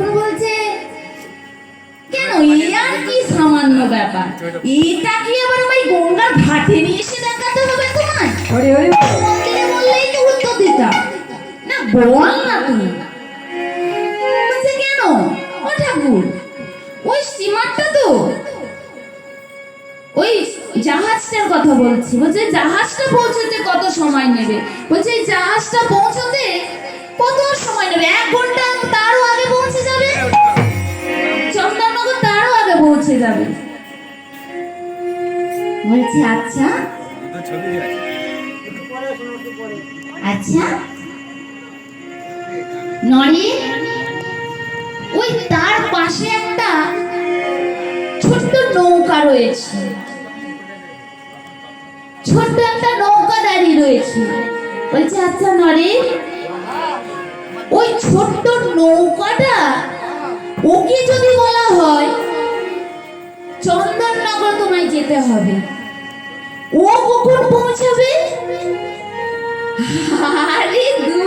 তখন বলছে কেন? এ আর কি সামান্য ব্যাপার? এটা কি আবার ওই গঙ্গার ঘাটে নিয়ে এসে দেখাতে হবে তোমার বললেই তো উত্তর দিতাম না বল না তুমি। বলছে কেন? ও ঠাকুর ওই স্টিমারটা তো। ওই জাহাজটার কথা বলছি। বলছে জাহাজটা পৌঁছতে কত সময় নেবে? বলছে জাহাজটা পৌঁছে যাবে। বলছে আচ্ছা। আচ্ছা। নরে ওই তার পাশে একটা ছোট্ট নৌকা রয়েছে। ছোট্ট একটা নৌকা দাঁড়িয়ে রয়েছে। বলছে আচ্ছা নরে ওই ছোট্ট নৌকাটা ওকে যদি চন্দননগর তোমায় যেতে হবে। ও কখন পৌঁছাবে? আরে